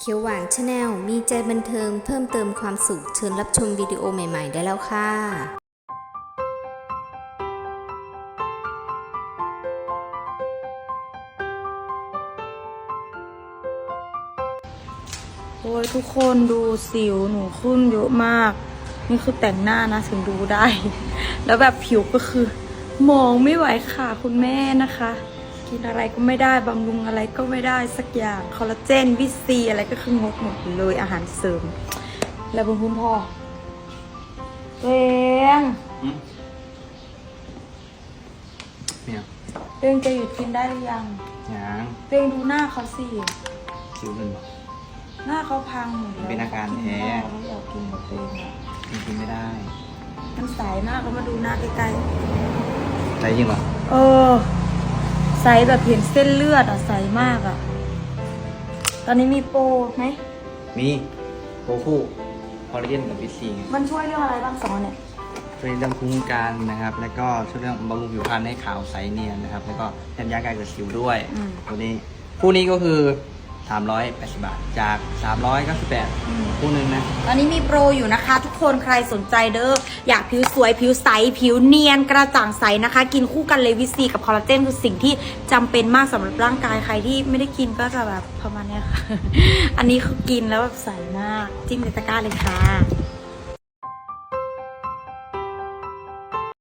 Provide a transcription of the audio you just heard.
เขียวหวานชาแนลมีใจบันเทิงเพิ่มเติมความสุขเชิญรับชมวิดีโอใหม่ ๆ ได้แล้วค่ะโอ้ยทุกคนดูสิวหนูขึ้นเยอะมาก นี่คือแต่งหน้านะถึงดูได้ แล้วแบบผิวก็คือ มองไม่ไหวค่ะคุณแม่นะคะ กินอะไรก็ไม่ได้บำรุงอะไรก็ไม่ได้สักอย่างคอลลาเจนวิตซีอะไรก็คืองดหมดเลยอาหารเสริม แล้วคุณคุณพ่อตัวเองอืมเนี่ยตัวเองจะหยุดกินได้หรือยังหยางตัวเองดูหน้าเขาสิคิ้วมันบอกหน้าเขาพังหมดแล้วเป็นอาการแพ้เขาอยากกินกับตัวเองอะมันกินไม่ได้มันใสมากก็มาดูหน้าใกล้ใจจริงเหรอๆเออ ใสแบบเห็นเส้นเลือดอะใสมากอะ ตอนนี้มีโปรไหมมีโคคู่คอลลาเจนกับวิตซีไงมันช่วยเรื่องอะไรบ้างสองอันเนี่ยช่วยเรื่องภูมิคุ้มกันนะครับ แล้วก็ช่วยเรื่องบำรุงผิวพรรณให้ขาวใสเนียนนะครับ แล้วก็แทนยาการเกิดสิวด้วยอืมตัวนี้คู่นี้ก็คือ 380 บาท จาก 398คู่หนึงนะ ตอนนี้มีโปรอยู่นะคะ ทุกคนใครสนใจเด้ออยากผิวสวยผิวใส ผิวเนียนกระจ่างใสนะคะ กินคู่กันเลยวิตซีกับคอลลาเจนคือสิ่งที่จำเป็นมากสำหรับร่างกายใครที่ไม่ได้กินก็จะแบบประมาณเนี้ยค่ะ อันนี้คือกินแล้วแบบใสมาก จิ้มในตะกร้าเลยค่ะ